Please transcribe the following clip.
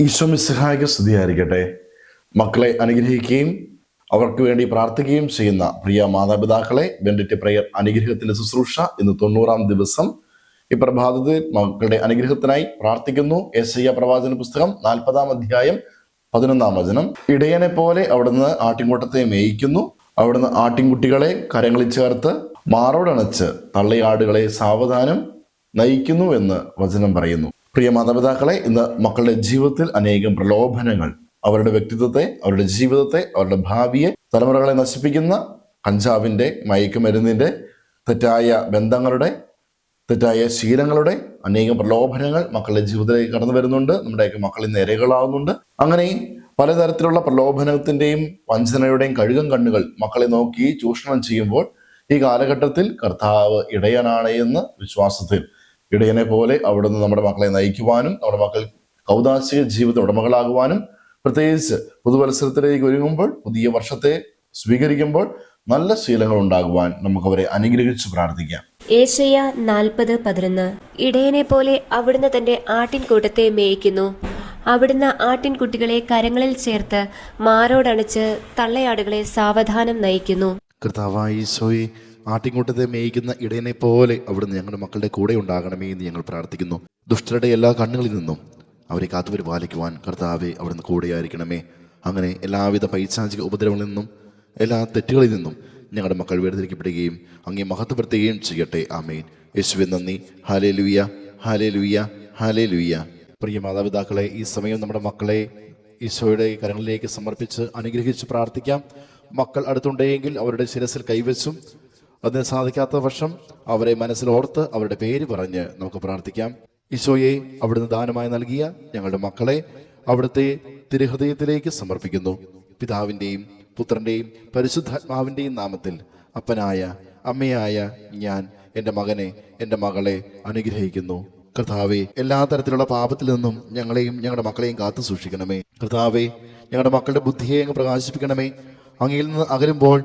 ഈശ്വമിസഹായിക സ്തുതിയായിരിക്കട്ടെ. മക്കളെ അനുഗ്രഹിക്കുകയും അവർക്ക് വേണ്ടി പ്രാർത്ഥിക്കുകയും ചെയ്യുന്ന പ്രിയ മാതാപിതാക്കളെ ബെൻഡിറ്റ് പ്രയർ അനുഗ്രഹത്തിന്റെ ശുശ്രൂഷ ഇന്ന് തൊണ്ണൂറാം ദിവസം. ഈ പ്രഭാതത്തിൽ മക്കളുടെ അനുഗ്രഹത്തിനായി പ്രാർത്ഥിക്കുന്നു. എസ് ഐ പ്രവാചന പുസ്തകം നാൽപ്പതാം അധ്യായം പതിനൊന്നാം വചനം. ഇടയനെ പോലെ അവിടുന്ന് ആട്ടിൻകൂട്ടത്തെ മേയിക്കുന്നു. അവിടുന്ന് ആട്ടിൻകുട്ടികളെ കരങ്ങളിൽ ചേർത്ത് മാറോടണച്ച് തള്ളയാടുകളെ സാവധാനം നയിക്കുന്നു എന്ന് വചനം പറയുന്നു. പ്രിയ മാതാപിതാക്കളെ ഇന്ന് മക്കളുടെ ജീവിതത്തിൽ അനേകം പ്രലോഭനങ്ങൾ അവരുടെ വ്യക്തിത്വത്തെ അവരുടെ ജീവിതത്തെ അവരുടെ ഭാവിയെ തലമുറകളെ നശിപ്പിക്കുന്ന കഞ്ചാവിന്റെ മയക്കുമരുന്നിന്റെ തെറ്റായ ബന്ധങ്ങളുടെ തെറ്റായ ശീലങ്ങളുടെ അനേകം പ്രലോഭനങ്ങൾ മക്കളുടെ ജീവിതത്തിലേക്ക് കടന്നു വരുന്നുണ്ട്. നമ്മുടെയൊക്കെ മക്കൾ ഇന്ന് ഇരകളാവുന്നുണ്ട്. അങ്ങനെ പലതരത്തിലുള്ള പ്രലോഭനത്തിന്റെയും വഞ്ചനയുടെയും കഴുകം കണ്ണുകൾ മക്കളെ നോക്കി ചൂഷണം ചെയ്യുമ്പോൾ ഈ കാലഘട്ടത്തിൽ കർത്താവ് ഇടയനാണ് എന്ന് വിശ്വാസത്തിൽ ഇടയനെ പോലെ അവിടുന്ന് നമ്മുടെ മക്കളെ നയിക്കുവാനും നമ്മുടെ മക്കൾ കൗതാശിക ജീവിത ഉടമകളാകുവാനും പ്രത്യേകിച്ച് പുതുവത്സരത്തിലേക്ക് ഒരുങ്ങുമ്പോൾ പുതിയ വർഷത്തെ സ്വീകരിക്കുമ്പോൾ നല്ല ശീലങ്ങൾ ഉണ്ടാകുവാൻ നമുക്ക് അവരെ അനുഗ്രഹിച്ച് പ്രാർത്ഥിക്കാം. ഏശയ്യ നാൽപ്പത് പതിനൊന്ന്. ഇടയനെ പോലെ അവിടുന്ന് തന്റെ ആട്ടിൻകൂട്ടത്തെ മേയിക്കുന്നു. അവിടുന്ന് ആട്ടിൻകുട്ടികളെ കരങ്ങളിൽ ചേർത്ത് മാറോടണച്ച് തള്ളയാടുകളെ സാവധാനം നയിക്കുന്നു. കർത്താവായ ആട്ടിൻകൂട്ടത്തെ മേയിക്കുന്ന ഇടയനെ പോലെ അവിടുന്ന് ഞങ്ങളുടെ മക്കളുടെ കൂടെ ഉണ്ടാകണമേ എന്ന് ഞങ്ങൾ പ്രാർത്ഥിക്കുന്നു. ദുഷ്ടരുടെ എല്ലാ കണ്ണുകളിൽ നിന്നും അവരെ കാത്തുപരിപാലിക്കുവാൻ കർത്താവെ അവിടുന്ന് കൂടെയായിരിക്കണമേ. അങ്ങനെ എല്ലാവിധ പൈശാചിക ഉപദ്രവങ്ങളിൽ നിന്നും എല്ലാ തെറ്റുകളിൽ നിന്നും ഞങ്ങളുടെ മക്കൾ വേർതിരിക്കപ്പെടുകയും അങ്ങേ മഹത്വപ്പെടുത്തുകയും ചെയ്യട്ടെ. ആമേൻ. യേശുവിൻ നന്ദി. ഹാലേ ലുയ്യ ഹാലേ ലുയ്യ ഹാലേ ലുയ്യ പ്രിയ മാതാപിതാക്കളെ ഈ സമയം നമ്മുടെ മക്കളെ ഈശോയുടെ കരങ്ങളിലേക്ക് സമർപ്പിച്ച് അനുഗ്രഹിച്ച് പ്രാർത്ഥിക്കാം. മക്കൾ അടുത്തുണ്ടെങ്കിൽ അവരുടെ ശിരസിൽ കൈവച്ചും അതിന് സാധിക്കാത്ത വർഷം അവരെ മനസ്സിലോർത്ത് അവരുടെ പേര് പറഞ്ഞ് നമുക്ക് പ്രാർത്ഥിക്കാം. ഈശോയെ അവിടുന്ന് ദാനമായി നൽകിയ ഞങ്ങളുടെ മക്കളെ അവിടുത്തെ തിരുഹൃദയത്തിലേക്ക് സമർപ്പിക്കുന്നു. പിതാവിന്റെയും പുത്രന്റെയും പരിശുദ്ധാത്മാവിന്റെയും നാമത്തിൽ അപ്പനായ അമ്മയായ ഞാൻ എന്റെ മകനെ എന്റെ മകളെ അനുഗ്രഹിക്കുന്നു. കർത്താവെ എല്ലാ തരത്തിലുള്ള പാപത്തിൽ നിന്നും ഞങ്ങളെയും ഞങ്ങളുടെ മക്കളെയും കാത്തു സൂക്ഷിക്കണമേ. കർത്താവെ ഞങ്ങളുടെ മക്കളുടെ ബുദ്ധിയെ അങ്ങ് പ്രകാശിപ്പിക്കണമേ. അങ്ങയിൽ നിന്ന് അകലുമ്പോൾ